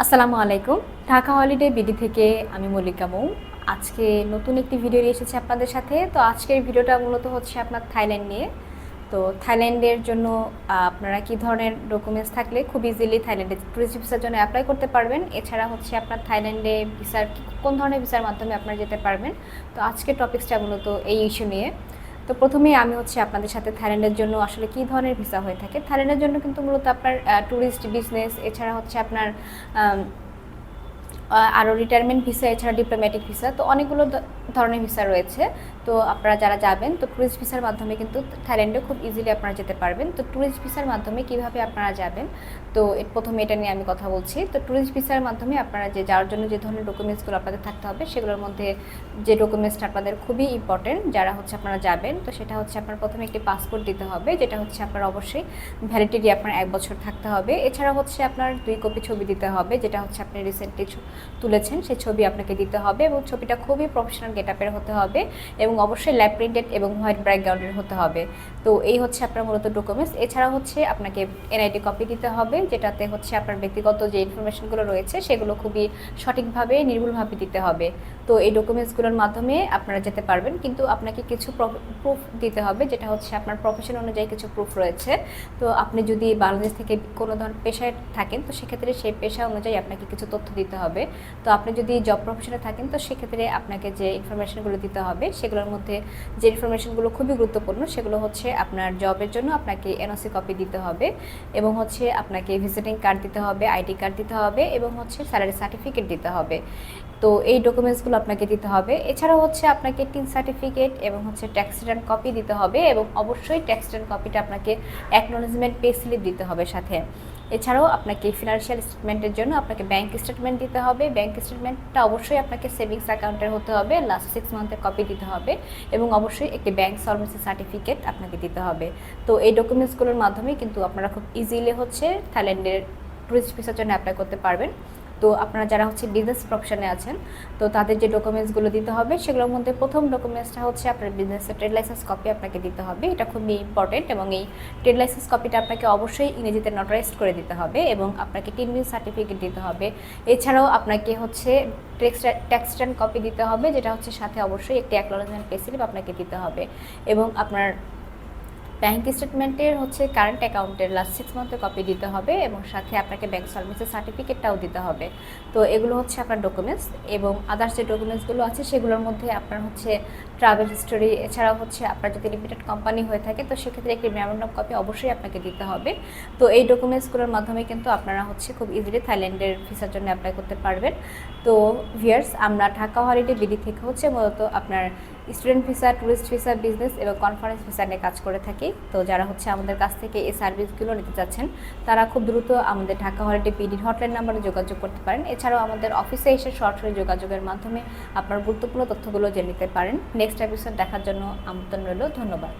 আসসালামু আলাইকুম। Dhaka holiday BD থেকে আমি মল্লিকা মৌ। আজকে নতুন একটি ভিডিও এসেছি আপনাদের সাথে। তো আজকের ভিডিওটা মূলত হচ্ছে আপনার থাইল্যান্ড নিয়ে। তো থাইল্যান্ডের জন্য আপনারা কি ধরনের ডকুমেন্টস থাকলে খুব ইজিলি থাইল্যান্ডে টুরিস্ট ভিসার জন্য অ্যাপ্লাই করতে পারবেন। এছাড়া হচ্ছে আপনার থাইল্যান্ডে ভিসার কোন ধরনের ভিসার মাধ্যমে আপনারা যেতে পারবেন। তো আজকের টপিক্সটা মূলত এই ইস্যু নিয়ে। তো প্রথমেই আমি হচ্ছে আপনাদের সাথে থাইল্যান্ডের জন্য আসলে কী ধরনের ভিসা হয়ে থাকে? থাইল্যান্ডের জন্য কিন্তু মূলত আপনার ট্যুরিস্ট বিজনেস এছাড়া হচ্ছে আপনার আরও রিটায়ারমেন্ট ভিসা এছাড়া ডিপ্লোম্যাটিক ভিসা তো অনেকগুলো ধরনের ভিসা রয়েছে। তো আপনারা যারা যাবেন, তো ট্যুরিস্ট ভিসার মাধ্যমে কিন্তু থাইল্যান্ডে খুব ইজিলি আপনারা যেতে পারবেন। তো ট্যুরিস্ট ভিসার মাধ্যমে কীভাবে আপনারা যাবেন, তো প্রথমে এটা নিয়ে আমি কথা বলছি। তো ট্যুরিস্ট ভিসার মাধ্যমে আপনারা যে যাওয়ার জন্য যে ধরনের ডকুমেন্টসগুলো আপনাদের থাকতে হবে, সেগুলোর মধ্যে যে ডকুমেন্টসটা আপনাদের খুবই ইম্পর্টেন্ট যারা হচ্ছে আপনারা যাবেন, তো সেটা হচ্ছে আপনার প্রথমে একটি পাসপোর্ট দিতে হবে, যেটা হচ্ছে আপনার অবশ্যই ভ্যালিডিটি আপনার এক বছর থাকতে হবে। এছাড়া হচ্ছে আপনার দুই কপি ছবি দিতে হবে, যেটা হচ্ছে আপনি রিসেন্টলি তুলেছেন সেই ছবি আপনাকে দিতে হবে এবং ছবিটা খুবই প্রফেশনাল গেটআপের হতে হবে এবং অবশ্যই ল্যাব প্রিন্টেড এবং হোয়াইট ব্যাকগ্রাউন্ডের হতে হবে। তো এই হচ্ছে আপনার মূলত ডকুমেন্টস এছাড়া হচ্ছে আপনাকে এনআইডি কপি দিতে হবে, যেটাতে হচ্ছে আপনার ব্যক্তিগত যে ইনফরমেশনগুলো রয়েছে, সেগুলো খুবই সঠিকভাবে, নির্ভুলভাবে দিতে হবে। তো এই ডকুমেন্টসগুলোর মাধ্যমে আপনারা যেতে পারবেন, কিন্তু আপনাকে কিছু প্রুফ দিতে হবে, যেটা হচ্ছে আপনার প্রফেশন অনুযায়ী কিছু প্রুফ রয়েছে। তো আপনি যদি বাংলাদেশ থেকে কোনো ধরনের পেশায় থাকেন, তো সেক্ষেত্রে সেই পেশা অনুযায়ী আপনাকে কিছু তথ্য দিতে হবে। তো আপনি যদি জব প্রফেশনে থাকেন, তো সেক্ষেত্রে আপনাকে যে ইনফরমেশনগুলো দিতে হবে, সেগুলোর মধ্যে যে ইনফরমেশনগুলো খুবই গুরুত্বপূর্ণ, সেগুলো হচ্ছে আপনার জবের জন্য আপনাকে এনওসি কপি দিতে হবে এবং হচ্ছে আপনাকে ভিজিটিং কার্ড দিতে হবে আইডি কার্ড দিতে হবে এবং হচ্ছে স্যালারি সার্টিফিকেট দিতে হবে। তো এই ডকুমেন্টসগুলো আপনাকে দিতে হবে। এছাড়াও হচ্ছে আপনাকে টিন সার্টিফিকেট এবং হচ্ছে ট্যাক্স রিটার্ন কপি দিতে হবে এবং অবশ্যই ট্যাক্স রিটার্ন কপিটা আপনাকে অ্যাকনোলেজমেন্ট পে স্লিপ দিতে হবে সাথে। এছাড়াও আপনাকে ফিনান্সিয়াল স্টেটমেন্টের জন্য আপনাকে ব্যাংক স্টেটমেন্ট দিতে হবে। ব্যাংক স্টেটমেন্টটা অবশ্যই আপনাকে সেভিংস অ্যাকাউন্টের হতে হবে। লাস্ট সিক্স মান্থের কপি দিতে হবে এবং অবশ্যই একটি ব্যাংক সলভেন্সি সার্টিফিকেট আপনাকে দিতে হবে। তো এই ডকুমেন্টসগুলোর মাধ্যমে কিন্তু আপনারা খুব ইজিলি হচ্ছে থাইল্যান্ডের টুরিস্ট ভিসার জন্য অ্যাপ্লাই করতে পারবেন। তো আপনারা যারা হচ্ছে বিজনেস প্রফেশনে আছেন, তো তাদের যে ডকুমেন্টসগুলো দিতে হবে, সেগুলোর মধ্যে প্রথম ডকুমেন্টসটা হচ্ছে আপনার বিজনেসের ট্রেড লাইসেন্স কপি আপনাকে দিতে হবে। এটা খুবই ইম্পর্টেন্ট এবং এই ট্রেড লাইসেন্স কপিটা আপনাকে অবশ্যই ইংরেজিতে নোটারাইজ করে দিতে হবে এবং আপনাকে টিন সার্টিফিকেট দিতে হবে। এছাড়াও আপনাকে হচ্ছে ট্যাক্স কপি দিতে হবে, যেটা হচ্ছে সাথে অবশ্যই একটি অ্যাকনোলেজমেন্ট পে স্লিপ আপনাকে দিতে হবে এবং আপনার ব্যাংক স্টেটমেন্টের হচ্ছে কারেন্ট অ্যাকাউন্টের লাস্ট সিক্স মান্থের কপি দিতে হবে এবং সাথে আপনাকে ব্যাংক সার্ভিসের সার্টিফিকেটটাও দিতে হবে। তো এগুলো হচ্ছে আপনার ডকুমেন্টস এবং আদার্স যে ডকুমেন্টসগুলো আছে সেগুলোর মধ্যে আপনার হচ্ছে ট্রাভেল হিস্টোরি এছাড়াও হচ্ছে আপনার যদি লিমিটেড কোম্পানি হয়ে থাকে, তো সেক্ষেত্রে একটি মেমোরান্ডাম কপি অবশ্যই আপনাকে দিতে হবে। তো এই ডকুমেন্টসগুলোর মাধ্যমে কিন্তু আপনারা হচ্ছে খুব ইজিলি থাইল্যান্ডের ভিসার জন্য অ্যাপ্লাই করতে পারবেন। তো ভিয়ার্স আমরা ঢাকা হলিডে বিডি থেকে হচ্ছে মূলত আপনার student visa tourist visa business এবং কনফারেন্স ভিসা নিয়ে কাজ করে থাকি। তো যারা হচ্ছে আমাদের কাছ থেকে এই সার্ভিসগুলো নিতে চাচ্ছেন, তারা খুব দ্রুত আমাদের ঢাকা হলিডে পিডির হটলাইন নাম্বারে যোগাযোগ করতে পারেন। এছাড়াও আমাদের অফিসে এসে সরাসরি যোগাযোগের মাধ্যমে আপনার গুরুত্বপূর্ণ তথ্যগুলো জেনে নিতে পারেন। নেক্সট এপিসোড দেখার জন্য আমন্ত্রণ রইল। ধন্যবাদ।